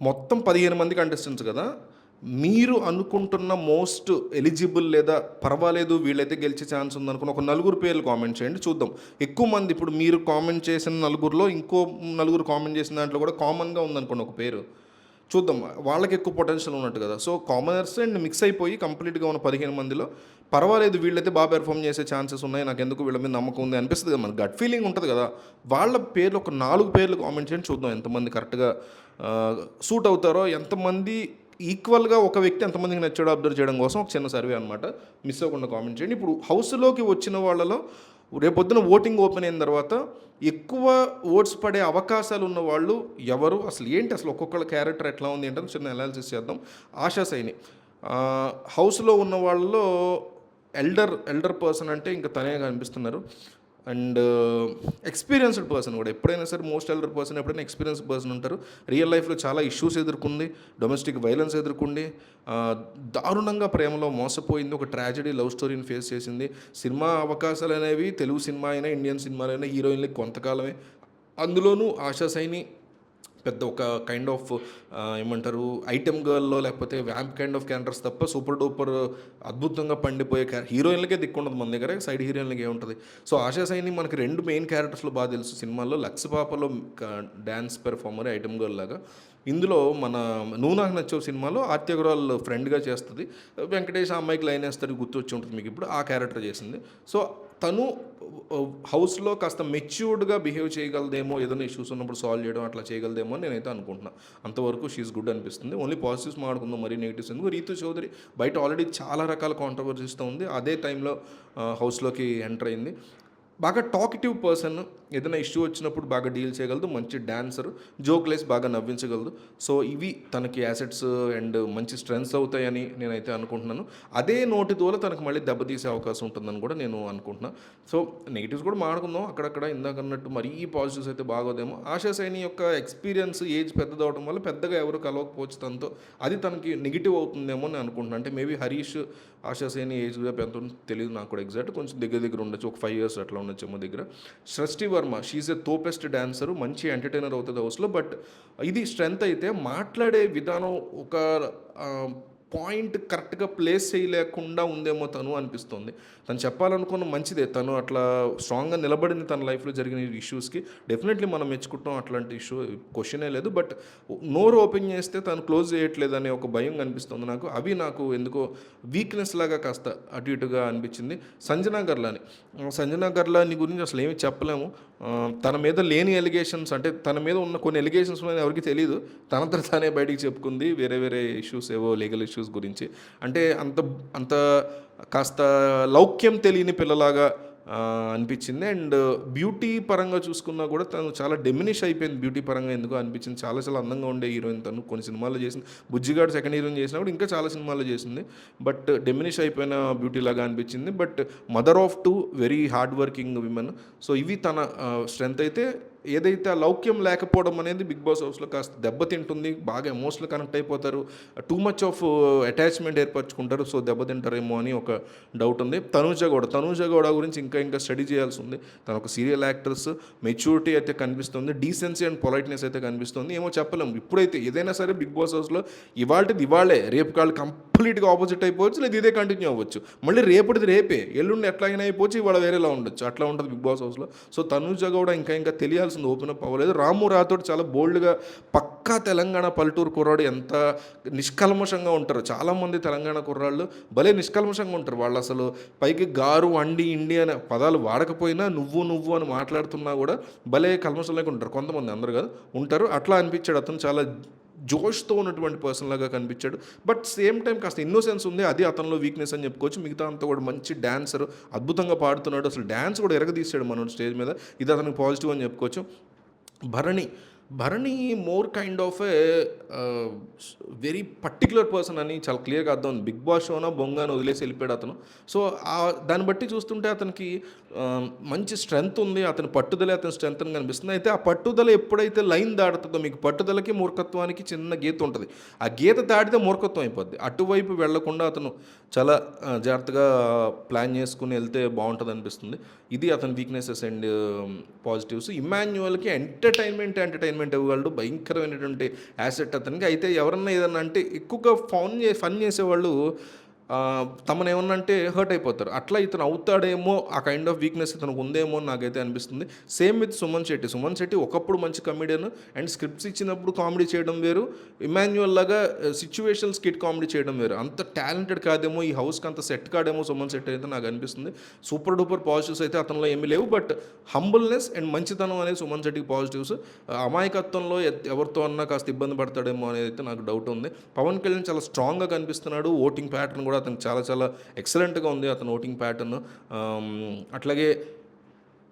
మొత్తం పదిహేను మంది కంటెస్టెంట్స్ కదా. మీరు అనుకుంటున్న మోస్ట్ ఎలిజిబుల్ లేదా పర్వాలేదు వీళ్ళైతే గెలిచే ఛాన్స్ ఉందనుకున్న ఒక నలుగురు పేర్లు కామెంట్ చేయండి చూద్దాం. ఎక్కువ మంది ఇప్పుడు మీరు కామెంట్ చేసిన నలుగురిలో ఇంకో నలుగురు కామెంట్ చేసిన దాంట్లో కూడా కామన్గా ఉందనుకోండి ఒక పేరు. చూద్దాం. వాళ్ళకి ఎక్కువ పొటెన్షియల్ ఉన్నట్టు కదా. సో కామనర్స్ అండ్ మిక్స్ అయిపోయి కంప్లీట్గా ఉన్న పదిహేను మందిలో పర్వాలేదు వీళ్ళైతే బాగా పెర్ఫామ్ చేసే ఛాన్సెస్ ఉన్నాయి. నాకు ఎందుకు వీళ్ళ మీద నమ్మకం ఉంది అనిపిస్తుంది కదా మన గట్ ఫీలింగ్ ఉంటుంది కదా. వాళ్ళ పేర్లు ఒక నాలుగు పేర్లు కామెంట్ చేయండి చూద్దాం ఎంతమంది కరెక్ట్గా సూట్ అవుతారో ఎంతమంది ఈక్వల్గా ఒక వ్యక్తి ఎంతమందికి నచ్చాడో అబ్జర్వ్ చేయడం కోసం ఒక చిన్న సర్వే అనమాట మిస్ అవ్వకుండా కామెంట్ చేయండి. ఇప్పుడు హౌస్లోకి వచ్చిన వాళ్ళలో రేపొద్దున ఓటింగ్ ఓపెన్ అయిన తర్వాత ఎక్కువ ఓట్స్ పడే అవకాశాలు ఉన్న వాళ్ళు ఎవరు? అసలు ఏంటి అసలు ఒక్కొక్కళ్ళ క్యారెక్టర్ ఎట్లా ఉంది ఏంటని చిన్న అనాలిసిస్ చేద్దాం. ఆశా సైని హౌస్లో ఉన్న వాళ్ళలో ఎల్డర్ ఎల్డర్ పర్సన్ అంటే ఇంకా తనే కనిపిస్తున్నారు. అండ్ ఎక్స్పీరియన్స్డ్ పర్సన్ కూడా. ఎప్పుడైనా సరే మోస్ట్ ఎల్డర్ పర్సన్ ఎప్పుడైనా ఎక్స్పీరియన్స్ పర్సన్ ఉంటారు. రియల్ లైఫ్లో చాలా ఇష్యూస్ ఎదుర్కొంది. డొమెస్టిక్ వైలెన్స్ ఎదుర్కొంది. దారుణంగా ప్రేమలో మోసపోయింది. ఒక ట్రాజడీ లవ్ స్టోరీని ఫేస్ చేసింది. సినిమా అవకాశాలు అనేవి తెలుగు సినిమా అయినా ఇండియన్ సినిమాలైనా హీరోయిన్లకి కొంతకాలమే. అందులోనూ ఆశా సైని పెద్ద ఒక కైండ్ ఆఫ్ ఏమంటారు ఐటెం గర్ల్లో లేకపోతే వ్యాంప్ కైండ్ ఆఫ్ క్యారెక్టర్స్ తప్ప సూపర్ డూపర్ అద్భుతంగా పండిపోయే క్యారెక్టర్ హీరోయిన్లకే దిక్కుండదు మన దగ్గర సైడ్ హీరోయిన్లకి ఏముంటుంది? సో ఆశా సైని మనకి రెండు మెయిన్ క్యారెక్టర్స్లో బాగా తెలుసు సినిమాల్లో. లక్స్ పాపలో డ్యాన్స్ పెర్ఫార్మర్ ఐటెం గర్ల్ లాగా. ఇందులో మన నువ్వు నాకు నచ్చే సినిమాలో ఆత్యగరాల్ ఫ్రెండ్గా చేస్తుంది. వెంకటేష్ ఆ అమ్మాయికి లైన్ వేస్తారు గుర్తు వచ్చి ఉంటుంది మీకు ఇప్పుడు ఆ క్యారెక్టర్ చేసింది. సో తను హౌస్లో కాస్త మెచ్యూర్డ్గా బిహేవ్ చేయగలదేమో ఏదైనా ఇష్యూస్ ఉన్నప్పుడు సాల్వ్ చేయడం అట్లా చేయగలదేమో అని నేనైతే అనుకుంటున్నాను అంతవరకు షీఈస్ గుడ్ అనిపిస్తుంది. ఓన్లీ పాజిటివ్స్ మాట్లాడుకుందాం మరీ నెగిటివ్స్ ఎందుకు? రీతు చౌదరి బయట ఆల్రెడీ చాలా రకాల కాంట్రవర్సీస్తో ఉంది. అదే టైంలో హౌస్లోకి ఎంటర్ అయింది. బాగా టాకిటివ్ పర్సన్ ఏదైనా ఇష్యూ వచ్చినప్పుడు బాగా డీల్ చేయగలదు మంచి డాన్సర్ జోక్లెస్ బాగా నవ్వించగలదు. సో ఇవి తనకి యాసెట్స్ అండ్ మంచి స్ట్రెంగ్స్ అవుతాయని నేనైతే అనుకుంటున్నాను. అదే నోటి దూల తనకు మళ్ళీ దెబ్బతీసే అవకాశం ఉంటుందని కూడా నేను అనుకుంటున్నాను సో నెగిటివ్స్ కూడా మాడుకుందాం అక్కడక్కడ ఇందాక అన్నట్టు మరీ పాజిటివ్స్ అయితే బాగోదేమో. ఆశా సైని యొక్క ఎక్స్పీరియన్స్ ఏజ్ పెద్దదవడం వల్ల పెద్దగా ఎవరు కలవకపోవచ్చు తనతో. అది తనకి నెగిటివ్ అవుతుందేమో నేను అనుకుంటున్నాను అంటే మేబీ హరీష్ ఆశా సైని ఏజ్ పెద్ద తెలియదు నాకు కూడా ఎగ్జాక్ట్ కొంచెం దగ్గర దగ్గర ఉండొచ్చు. ఒక ఫైవ్ ఇయర్స్ అట్లా ఉన్న చెమ్మ దగ్గర. సృష్టి వర్మ షీఈ్ ఎ తోపెస్ట్ డాన్సర్ మంచి ఎంటర్టైనర్ అవుతుంది హౌస్లో బట్ ఇది స్ట్రెంత్ అయితే మాట్లాడే విధానం ఒక పాయింట్ కరెక్ట్గా ప్లేస్ చేయలేకుండా ఉందేమో తను అనిపిస్తుంది. తను చెప్పాలనుకున్న మంచిదే. తను అట్లా స్ట్రాంగ్గా నిలబడింది తన లైఫ్లో జరిగిన ఇష్యూస్కి. డెఫినెట్లీ మనం మెచ్చుకుంటాం అట్లాంటి ఇష్యూ క్వశ్చనే లేదు. బట్ నోరు ఓపెన్ చేస్తే తను క్లోజ్ చేయట్లేదు అనే ఒక భయం కనిపిస్తుంది నాకు. అవి నాకు ఎందుకో వీక్నెస్ లాగా కాస్త అటు ఇటుగా అనిపించింది. సంజనా గర్లాని సంజనా గర్లాని గురించి అసలు ఏమీ చెప్పలేము. తన మీద లేని ఎలిగేషన్స్ అంటే తన మీద ఉన్న కొన్ని ఎలిగేషన్స్ ఎవరికి తెలియదు తనంతా తానే బయటికి చెప్పుకుంది. వేరే వేరే ఇష్యూస్ ఏవో లీగల్ ఇష్యూస్ గురించి. అంటే అంత అంత కాస్త లౌక్యం తెలియని పిల్లలాగా అనిపించింది. అండ్ బ్యూటీ పరంగా చూసుకున్నా కూడా తను చాలా డెమినిష్ అయిపోయింది బ్యూటీ పరంగా ఎందుకో అనిపించింది. చాలా చాలా అందంగా ఉండే హీరోయిన్ తను. కొన్ని సినిమాల్లో చేసింది. బుజ్జిగాడు సెకండ్ హీరోయిన్ చేసినప్పుడు ఇంకా చాలా సినిమాల్లో చేసింది. బట్ డెమినిష్ అయిపోయిన బ్యూటీ లాగా అనిపించింది. But mother of two very hard working women. So ఇవి తన స్ట్రెంత్ అయితే ఏదైతే ఆ లౌక్యం లేకపోవడం అనేది బిగ్ బాస్ హౌస్లో కాస్త దెబ్బతింటుంది బాగా ఎమోషనల్ కనెక్ట్ అయిపోతారు టూ మచ్ ఆఫ్ అటాచ్మెంట్ ఏర్పరచుకుంటారు సో దెబ్బతింటారేమో అని ఒక డౌట్ ఉంది. తనూజ గౌడ తనూజ గౌడ గురించి ఇంకా ఇంకా స్టడీ చేయాల్సి ఉంది. తను ఒక సీరియల్ యాక్టర్స్ మెచ్యూరిటీ అయితే కనిపిస్తుంది డీసెన్సీ అండ్ పొలైట్నెస్ అయితే కనిపిస్తుంది. ఏమో చెప్పలేము ఇప్పుడైతే ఏదైనా సరే బిగ్ బాస్ హౌస్లో ఇవాళది ఇవాళే రేపు కాళ్ళు కంప్లీట్గా ఆపోజిట్ అయిపోవచ్చు లేదు ఇదే కంటిన్యూ అవ్వచ్చు. మళ్ళీ రేపటిది రేపే. ఎల్లుండి ఎట్లాగైనా అయిపోవచ్చు ఇవాళ వేరేలా ఉండొచ్చు. అట్లా ఉంటుంది బిగ్ బాస్ హౌస్లో. సో తనూజ గౌడ ఇంకా ఇంకా తెలియాల్సింది ఓపెన్ అప్ అవ్వలేదు. రాము రాథోడ్ చాలా బోల్డ్గా పక్కా తెలంగాణ పల్లెటూరు కుర్రాడు ఎంత నిష్కల్మషంగా ఉంటారు. చాలామంది తెలంగాణ కుర్రాళ్ళు భలే నిష్కల్మషంగా ఉంటారు. వాళ్ళు అసలు పైకి గారు అండి ఇండి అనే పదాలు వాడకపోయినా నువ్వు నువ్వు అని మాట్లాడుతున్నా కూడా భలే కల్మషం లేకుండా ఉంటారు. కొంతమంది అందరు కాదు ఉంటారు. అట్లా అనిపించాడు అతను. చాలా జోష్తో ఉన్నటువంటి పర్సన్ లాగా కనిపించాడు. బట్ సేమ్ టైం కాస్త ఇన్నోసెన్స్ ఉంది అది అతనిలో వీక్నెస్ అని చెప్పుకోవచ్చు. మిగతా అంతా కూడా మంచి డ్యాన్సర్ అద్భుతంగా పాడుతున్నాడు. అసలు డ్యాన్స్ కూడా ఎరగదీశాడు మనం స్టేజ్ మీద. ఇది అతనికి పాజిటివ్ అని చెప్పుకోవచ్చు. Bharani Bharani more kind of a very particular person అని చాలా క్లియర్గా అర్థం. ఉంది బిగ్ బాస్ షోనా బొంగాను వదిలేసి వెళ్ళిపోయాడు అతను. సో ఆ దాన్ని బట్టి చూస్తుంటే అతనికి మంచి స్ట్రెంగ్త్ ఉంది. అతని పట్టుదల అతని స్ట్రెంగ్త్ అని కనిపిస్తుంది. అయితే ఆ పట్టుదల ఎప్పుడైతే లైన్ దాడుతుందో మీకు పట్టుదలకి మూర్ఖత్వానికి చిన్న గీత ఉంటుంది. ఆ గీత దాటితే మూర్ఖత్వం అయిపోద్ది. అటువైపు వెళ్ళకుండా అతను చాలా జాగ్రత్తగా ప్లాన్ చేసుకుని వెళ్తే బాగుంటుంది అనిపిస్తుంది. ఇది అతని వీక్నెసెస్ అండ్ పాజిటివ్స్ ఇమాన్యువల్కి ఎంటర్టైన్మెంట్ ఎంటర్టైన్మెంట్ ఎంటర్టైన్మెంట్ ఇవ్వగలడు భయంకరమైనటువంటి యాసెట్ అతనికి. అయితే ఎవరన్నా ఏదన్నా అంటే ఎక్కువగా ఫోన్ చే ఫన్ చేసేవాళ్ళు తమను ఏమన్నంటే హర్ట్ అయిపోతారు. అట్లా ఇతను అవుతాడేమో ఆ కైండ్ ఆఫ్ వీక్నెస్ ఇతనికి ఉందేమో అని నాకైతే అనిపిస్తుంది. Same with Suman Shetty. Suman Shetty ఒకప్పుడు మంచి కమెడియన్ అండ్ స్క్రిప్ట్స్ ఇచ్చినప్పుడు కామెడీ చేయడం వేరు. ఇమాన్యువల్ లాగా సిచ్యువేషన్ స్కిట్ కామెడీ చేయడం వేరు. అంత టాలెంటెడ్ కాదేమో ఈ హౌస్కి అంత సెట్ కాదేమో సుమన్ శెట్టి అయితే నాకు అనిపిస్తుంది. సూపర్ డూపర్ పాజిటివ్స్ అయితే అతనిలో ఏమీ లేవు బట్ హంబుల్నెస్ అండ్ మంచితనం అనేది సుమన్ శెట్టికి పాజిటివ్స్ అమాయకత్వంలో ఎవరితో అన్నా కాస్త ఇబ్బంది పడతాడేమో అనేది అయితే నాకు డౌట్ ఉంది. పవన్ కళ్యాణ్ చాలా స్ట్రాంగ్గా కనిపిస్తున్నాడు. ఓటింగ్ ప్యాటర్న్ కూడా అతనికి చాలా చాలా ఎక్సలెంట్గా ఉంది అతను ఓటింగ్ ప్యాటర్న్ అట్లాగే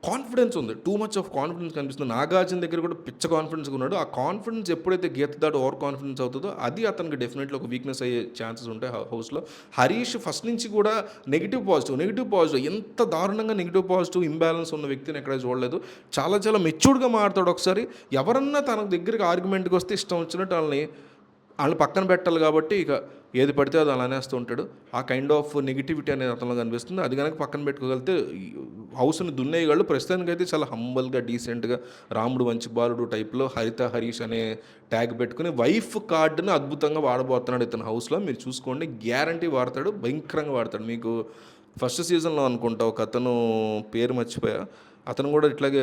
కాన్ఫిడెన్స్ ఉంది. టూ మచ్ ఆఫ్ కాన్ఫిడెన్స్ కనిపిస్తుంది. నాగార్జున దగ్గర కూడా పిచ్చ కాన్ఫిడెన్స్ ఉన్నాడు. ఆ కాన్ఫిడెన్స్ ఎప్పుడైతే గీత దాడు ఓవర్ కాన్ఫిడెన్స్ అవుతుందో అది అతనికి డెఫినెట్లీ ఒక వీక్నెస్ అయ్యే ఛాన్సెస్ ఉంటాయి హౌస్లో హరీష్ ఫస్ట్ నుంచి కూడా నెగిటివ్ పాజిటివ్ నెగిటివ్ పాజిటివ్ ఎంత దారుణంగా నెగిటివ్ పాజిటివ్ ఇంబ్యాలెన్స్ ఉన్న వ్యక్తిని ఎక్కడ చూడలేదు. చాలా చాలా మెచ్యూర్డ్గా మారుతాడు ఒకసారి. ఎవరన్నా తన దగ్గరికి ఆర్గ్యుమెంట్కి వస్తే ఇష్టం వచ్చినట్టు వాళ్ళని వాళ్ళు పక్కన పెట్టాలి కాబట్టి ఇక ఏది పడితే అది అలా అనేస్తూ ఉంటాడు. ఆ కైండ్ ఆఫ్ నెగిటివిటీ అనేది అతనిలో కనిపిస్తుంది. అది కనుక పక్కన పెట్టుకోగలిగితే హౌస్ని దున్నేయగలడు. ప్రస్తుతానికైతే చాలా హంబల్గా డీసెంట్గా రాముడు మంచి బాలుడు టైప్లో హరిత హరీష్ అనే ట్యాగ్ పెట్టుకుని వైఫ్ కార్డుని అద్భుతంగా వాడబోతున్నాడు ఇతను హౌస్లో. మీరు చూసుకోండి. గ్యారంటీ వాడతాడు. భయంకరంగా వాడతాడు. మీకు ఫస్ట్ సీజన్లో అనుకుంటా ఒక అతను పేరు మర్చిపోయా. అతను కూడా ఇట్లాగే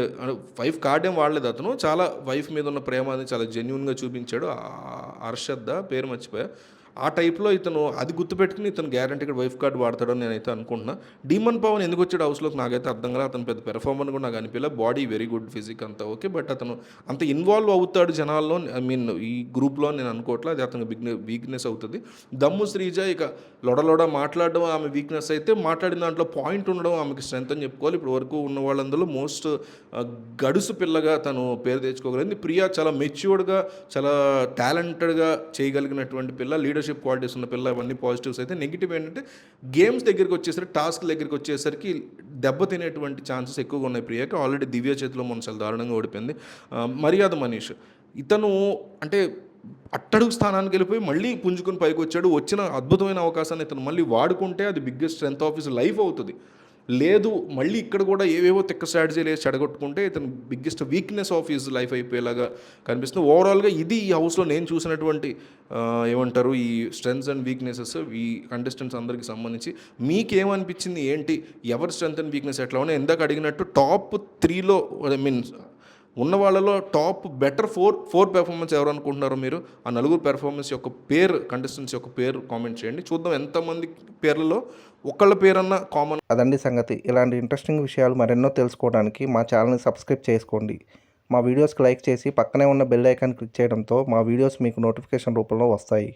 వైఫ్ కార్డ్ ఏం వాడలేదు అతను. చాలా వైఫ్ మీద ఉన్న ప్రేమ అని చాలా జెన్యున్గా చూపించాడు. అర్షద్ద పేరు మర్చిపోయా. ఆ టైప్లో ఇతను అది గుర్తుపెట్టుకుని ఇతను గ్యారంటీగా వైఫ్ కార్డ్ వాడతాడని నేనైతే అనుకుంటున్నా. డీమన్ పవన్ ఎందుకు వచ్చాడు హౌస్లోకి నాకైతే అర్థం కాలేదు అతను పెద్ద పెర్ఫార్మర్ కూడా నాకు అనిపించలే బాడీ వెరీ గుడ్ ఫిజిక్ అంతా ఓకే. బట్ అతను అంత ఇన్వాల్వ్ అవుతాడు జనాల్లో. ఐ మీన్ ఈ గ్రూప్లో నేను అనుకోవట్లే. అది అతను బిగ్నె వీక్నెస్ అవుతుంది. దమ్ము శ్రీజ ఇక లొడలొడ మాట్లాడడం ఆమె వీక్నెస్ అయితే మాట్లాడిన దాంట్లో పాయింట్ ఉండడం ఆమెకి స్ట్రెంత్ అని చెప్పుకోవాలి. ఇప్పుడు వరకు ఉన్న వాళ్ళందరూ మోస్ట్ గడుసు పిల్లగా తను పేరు తెచ్చుకోగలిగింది. ప్రియా చాలా మెచ్యూర్డ్గా చాలా టాలెంటెడ్గా చేయగలిగినటువంటి పిల్ల. లీడర్షిప్ క్వాలిటీస్ ఉన్న పిల్ల ఇవన్నీ పాజిటివ్స్ అయితే నెగిటివ్ ఏంటంటే గేమ్స్ దగ్గరికి వచ్చేసరికి టాస్క్ దగ్గరికి వచ్చేసరికి దెబ్బ తినేటువంటి ఛాన్సెస్ ఎక్కువగా ఉన్నాయి ప్రియాకి. ఆల్రెడీ దివ్య చేతిలో మనసులు దారుణంగా ఓడిపోయింది. మర్యాద మనీష్. ఇతను అంటే అట్టడుగు స్థానానికి వెళ్ళిపోయి మళ్ళీ పుంజుకుని పైకి వచ్చాడు వచ్చిన అద్భుతమైన అవకాశాన్ని ఇతను మళ్ళీ వాడుకుంటే అది biggest strength of his life అవుతుంది. లేదు మళ్ళీ ఇక్కడ కూడా ఏవేవో తెక్క స్ట్రాటజీలు వేసి చెడగొట్టుకుంటే ఇతను biggest weakness of his life అయిపోయేలాగా కనిపిస్తుంది. ఓవరాల్గా ఇది ఈ హౌస్లో నేను చూసినటువంటి ఏమంటారు ఈ స్ట్రెంగ్స్ అండ్ వీక్నెసెస్ ఈ కంటెస్టెంట్స్ అందరికి సంబంధించి మీకేమనిపించింది? ఏంటి? ఎవరి స్ట్రెంత్ అండ్ వీక్నెస్ ఎట్లా ఉన్నాయి? ఇందాక అడిగినట్టు టాప్ త్రీలో ఐ మీన్ ఉన్న వాళ్ళలో top better four four performance ఎవరు అనుకుంటున్నారో మీరు ఆ నలుగురు పెర్ఫార్మెన్స్ యొక్క పేరు కంటెస్టెంట్స్ యొక్క పేరు కామెంట్ చేయండి. చూద్దాం ఎంతమంది పేర్లలో ఒకళ్ళ పేరన్నా కామన్ అదండి సంగతి. ఇలాంటి ఇంట్రెస్టింగ్ విషయాలు మరెన్నో తెలుసుకోవడానికి మా ఛానల్ని సబ్స్క్రైబ్ చేసుకోండి. మా వీడియోస్కి లైక్ చేసి పక్కనే ఉన్న బెల్ ఐకాన్ క్లిక్ చేయడంతో మా వీడియోస్ మీకు నోటిఫికేషన్ రూపంలో వస్తాయి.